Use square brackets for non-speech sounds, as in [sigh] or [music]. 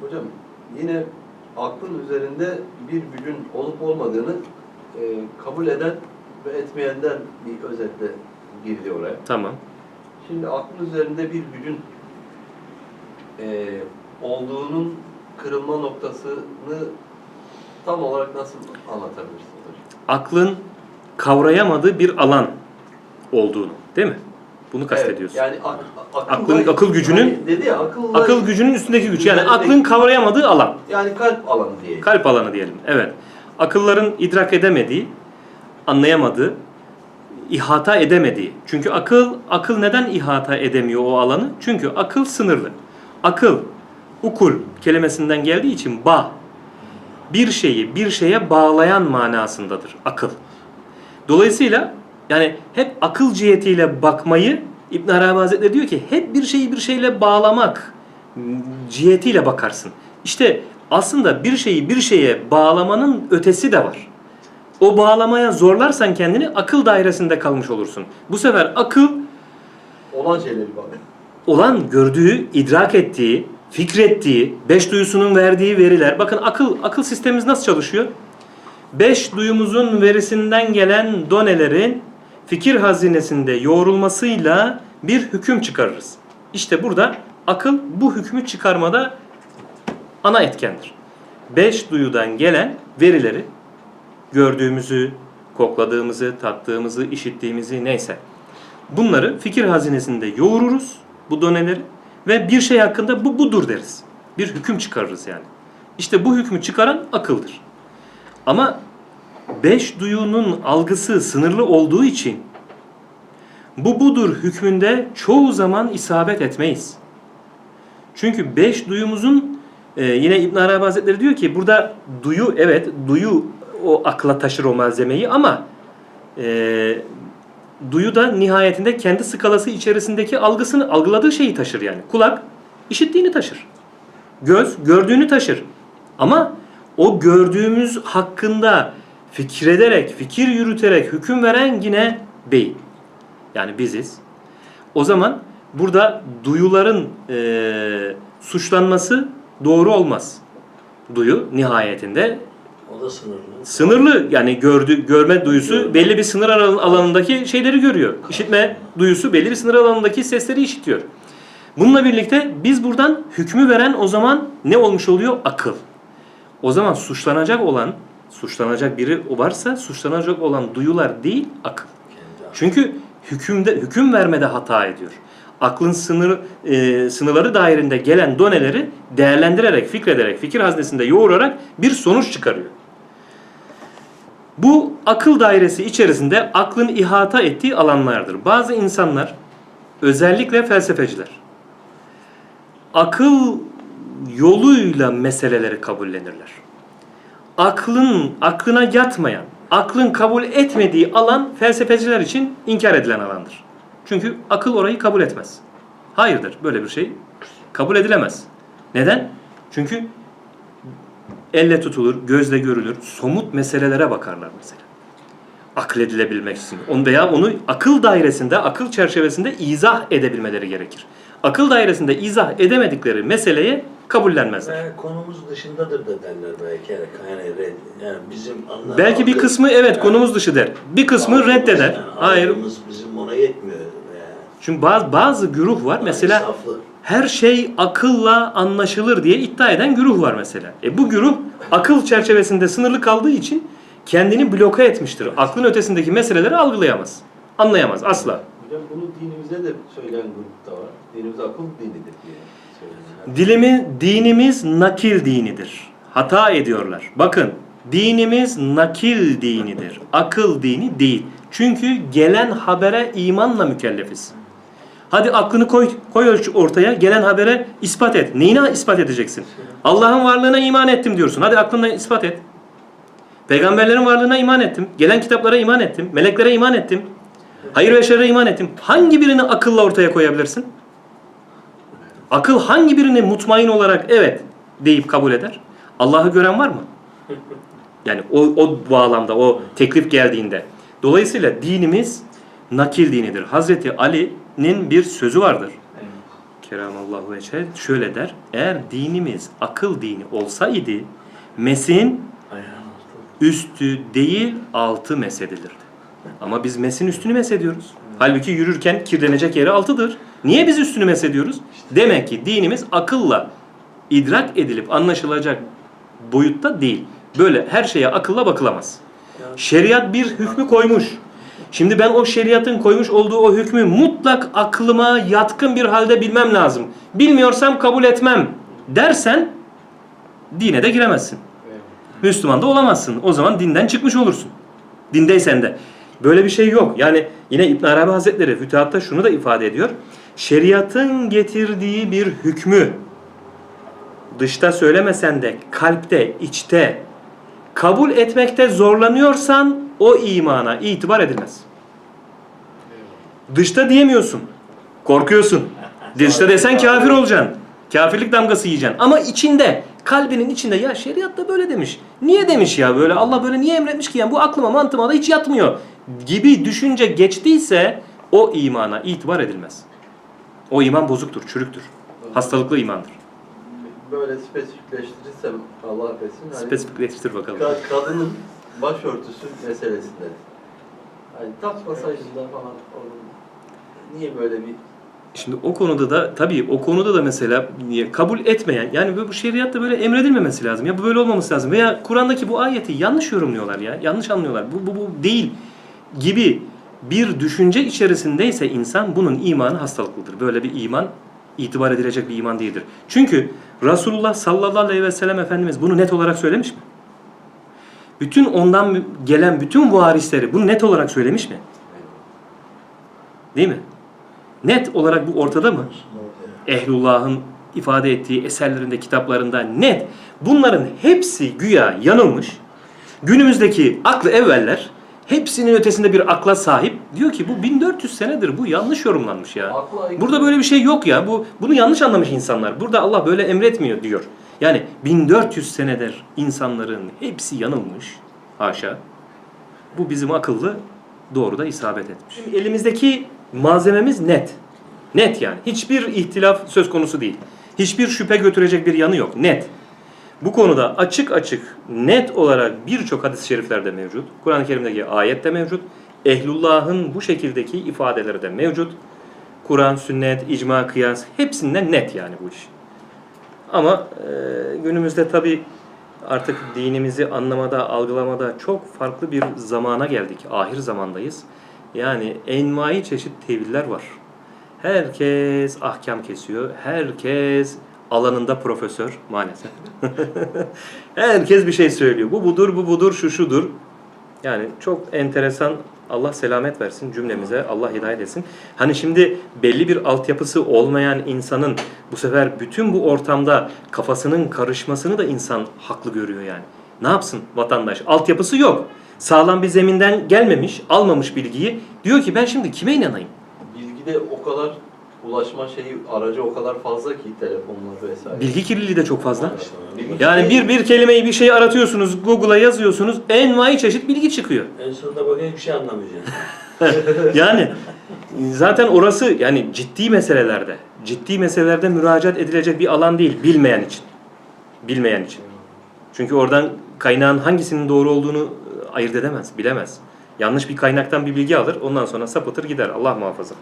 Hocam yine aklın üzerinde bir gücün olup olmadığını e, kabul eden ve etmeyenden bir özetle girdi oraya. Tamam. Şimdi aklın üzerinde bir gücün e, olduğunun kırılma noktasını tam olarak nasıl anlatabilirsiniz? Aklın kavrayamadığı bir alan olduğunu, değil mi? Bunu kastediyorsun. Evet, yani ak, akılla- Aklın- akıl gücünün- hani dedi ya akılla, Akıl gücünün üstündeki güç. Yani aklın kavrayamadığı alan. yani kalp alanı diye. Kalp alanı diyelim. Evet. Akılların idrak edemediği, anlayamadığı, ihata edemediği. Çünkü akıl akıl neden ihata edemiyor o alanı? Çünkü akıl sınırlı. Akıl ukul kelimesinden geldiği için bağ. Bir şeyi bir şeye bağlayan manasındadır akıl. Dolayısıyla yani hep akıl cihetiyle bakmayı İbn Arabi Hazretleri diyor ki hep bir şeyi bir şeyle bağlamak cihetiyle bakarsın. İşte aslında bir şeyi bir şeye bağlamanın ötesi de var. O bağlamaya zorlarsan kendini akıl dairesinde kalmış olursun. Bu sefer akıl Olan şeyleri bak. olan gördüğü, idrak ettiği, fikrettiği, beş duyusunun verdiği veriler. Bakın akıl akıl sistemimiz nasıl çalışıyor? Beş duyumuzun verisinden gelen donelerin fikir hazinesinde yoğrulmasıyla bir hüküm çıkarırız. İşte burada akıl bu hükmü çıkarmada ana etkendir. Beş duyudan gelen verileri gördüğümüzü, kokladığımızı, tattığımızı, işittiğimizi neyse Bunları fikir hazinesinde yoğururuz bu doneleri ve bir şey hakkında bu budur deriz. Bir hüküm çıkarırız yani. İşte bu hükmü çıkaran akıldır. Ama beş duyunun algısı sınırlı olduğu için bu budur hükmünde çoğu zaman isabet etmeyiz. Çünkü beş duyumuzun e, yine İbn Arabi Hazretleri diyor ki burada duyu evet duyu o akla taşır o malzemeyi ama e, duyu da nihayetinde kendi skalası içerisindeki algısını algıladığı şeyi taşır yani. Kulak işittiğini taşır. Göz gördüğünü taşır. Ama o gördüğümüz hakkında fikrederek, fikir yürüterek hüküm veren yine beyin. Yani biziz. O zaman burada duyuların eee, suçlanması doğru olmaz. Duyu nihayetinde O da sınırlı. Sınırlı yani gördü görme duyusu belli bir sınır alan- alanındaki şeyleri görüyor. İşitme duyusu belli bir sınır alanındaki sesleri işitiyor. Bununla birlikte biz buradan hükmü veren o zaman ne olmuş oluyor? Akıl. O zaman suçlanacak olan, suçlanacak biri varsa suçlanacak olan duyular değil akıl. Çünkü hükümde hüküm vermede hata ediyor. Aklın sınır e, sınırları dairinde gelen doneleri değerlendirerek, fikrederek, fikir haznesinde yoğurarak bir sonuç çıkarıyor. Bu akıl dairesi içerisinde aklın ihata ettiği alanlardır. Bazı insanlar, özellikle felsefeciler, akıl yoluyla meseleleri kabullenirler. Aklın, aklına yatmayan, aklın kabul etmediği alan felsefeciler için inkar edilen alandır. Çünkü akıl orayı kabul etmez. Hayırdır, böyle bir şey kabul edilemez. Neden? Çünkü elle tutulur, gözle görülür, somut meselelere bakarlar mesela. Akledilebilmek için. On veya onu akıl dairesinde, akıl çerçevesinde izah edebilmeleri gerekir. Akıl dairesinde izah edemedikleri meseleye kabullenmezler. Ve konumuz dışındadır da derler belki. Yani, red- yani bizim anla- Belki bir kısmı evet Yani konumuz dışı der. Bir kısmı reddeder. yani, Hayır. bizim ona yetmiyor. Yani. Çünkü bazı bazı güruh var. Mesela her şey akılla anlaşılır diye iddia eden güruh var mesela. E bu güruh akıl çerçevesinde sınırlı kaldığı için kendini bloke etmiştir. Aklın ötesindeki meseleleri algılayamaz. Anlayamaz asla. Hocam bunu dinimizde de söyleyen grup da var. Dinimiz akıl dinidir diye. Dilimi, dinimiz nakil dinidir. Hata ediyorlar. Bakın dinimiz nakil dinidir. Akıl dini değil. Çünkü gelen habere imanla mükellefiz. Hadi aklını koy, koy ortaya, gelen habere ispat et. Neyine ispat edeceksin? Allah'ın varlığına iman ettim diyorsun. Hadi aklınla ispat et. Peygamberlerin varlığına iman ettim. Gelen kitaplara iman ettim. Meleklere iman ettim. Hayır ve şerre iman ettim. Hangi birini akılla ortaya koyabilirsin? Akıl hangi birini mutmain olarak evet deyip kabul eder? Allah'ı gören var mı? Yani o, o bağlamda, o teklif geldiğinde. Dolayısıyla dinimiz nakil dinidir. Hazreti Ali'nin bir sözü vardır. Keramallahu veçhe şöyle der. Eğer dinimiz akıl dini olsaydı mesin üstü değil altı mesedilirdi. Ama biz mesin üstünü mesediyoruz. Halbuki yürürken kirlenecek yeri altıdır. Niye biz üstünü mesediyoruz? Demek ki dinimiz akılla idrak edilip anlaşılacak boyutta değil. Böyle her şeye akılla bakılamaz. Şeriat bir hükmü koymuş. Şimdi ben o şeriatın koymuş olduğu o hükmü mutlak aklıma yatkın bir halde bilmem lazım. Bilmiyorsam kabul etmem dersen dine de giremezsin. Müslüman da olamazsın. O zaman dinden çıkmış olursun. Dindeysen de. Böyle bir şey yok. Yani yine İbn Arabi Hazretleri Fütuhat'ta şunu da ifade ediyor. Şeriatın getirdiği bir hükmü dışta söylemesen de kalpte, içte kabul etmekte zorlanıyorsan o imana itibar edilmez. Dışta diyemiyorsun. Korkuyorsun. [laughs] Dışta desen kafir olacaksın. Kafirlik damgası yiyeceksin. Ama içinde, kalbinin içinde ya şeriat da böyle demiş. Niye demiş ya böyle? Allah böyle niye emretmiş ki? Yani bu aklıma mantığıma da hiç yatmıyor. Gibi düşünce geçtiyse o imana itibar edilmez. O iman bozuktur, çürüktür. Hastalıklı imandır. Böyle spesifikleştirirsem Allah affetsin. Hani Spesifikleştir bakalım. ka- kadının başörtüsü meselesinde. Hani takmasaydın da falan onun niye böyle bir Şimdi o konuda da tabii o konuda da mesela niye kabul etmeyen yani bu şeriatta böyle emredilmemesi lazım. Ya bu böyle olmaması lazım. Veya Kur'an'daki bu ayeti yanlış yorumluyorlar ya. Yanlış anlıyorlar. Bu bu, bu değil gibi bir düşünce içerisindeyse insan bunun imanı hastalıklıdır. Böyle bir iman itibar edilecek bir iman değildir. Çünkü Resulullah sallallahu aleyhi ve sellem Efendimiz bunu net olarak söylemiş mi? Bütün ondan gelen bütün varisleri bunu net olarak söylemiş mi? Değil mi? Net olarak bu ortada mı? Ehlullah'ın ifade ettiği eserlerinde, kitaplarında net. Bunların hepsi güya yanılmış. Günümüzdeki aklı evveller hepsinin ötesinde bir akla sahip. Diyor ki bu 1400 senedir bu yanlış yorumlanmış ya. Burada böyle bir şey yok ya. Bu bunu yanlış anlamış insanlar. Burada Allah böyle emretmiyor diyor. Yani 1400 senedir insanların hepsi yanılmış. Haşa. Bu bizim akıllı doğru da isabet etmiş. Şimdi elimizdeki malzememiz net. Net yani. Hiçbir ihtilaf söz konusu değil. Hiçbir şüphe götürecek bir yanı yok. Net. Bu konuda açık açık net olarak birçok hadis-i şeriflerde mevcut. Kur'an-ı Kerim'deki ayette mevcut. Ehlullah'ın bu şekildeki ifadeleri de mevcut. Kur'an, sünnet, icma, kıyas hepsinden net yani bu iş. Ama e, günümüzde tabi artık dinimizi anlamada, algılamada çok farklı bir zamana geldik. Ahir zamandayız. Yani envai çeşit teviller var. Herkes ahkam kesiyor. Herkes alanında profesör maalesef. [laughs] Herkes bir şey söylüyor. Bu budur, bu budur, şu şudur. Yani çok enteresan. Allah selamet versin cümlemize. Allah hidayet etsin. Hani şimdi belli bir altyapısı olmayan insanın bu sefer bütün bu ortamda kafasının karışmasını da insan haklı görüyor yani. Ne yapsın vatandaş? Altyapısı yok. Sağlam bir zeminden gelmemiş, almamış bilgiyi. Diyor ki ben şimdi kime inanayım? bilgide o kadar ulaşma şeyi aracı o kadar fazla ki telefonlar vesaire. Bilgi kirliliği de çok fazla. Bilgi Yani bir bir kelimeyi bir şey aratıyorsunuz, Google'a yazıyorsunuz, envai çeşit bilgi çıkıyor. En sonunda bakın hiçbir şey anlamayacaksın. [laughs] Yani zaten orası yani ciddi meselelerde, ciddi meselelerde müracaat edilecek bir alan değil bilmeyen için. Bilmeyen için. Çünkü oradan kaynağın hangisinin doğru olduğunu ayırt edemez, bilemez. Yanlış bir kaynaktan bir bilgi alır, ondan sonra sapıtır gider. Allah muhafaza.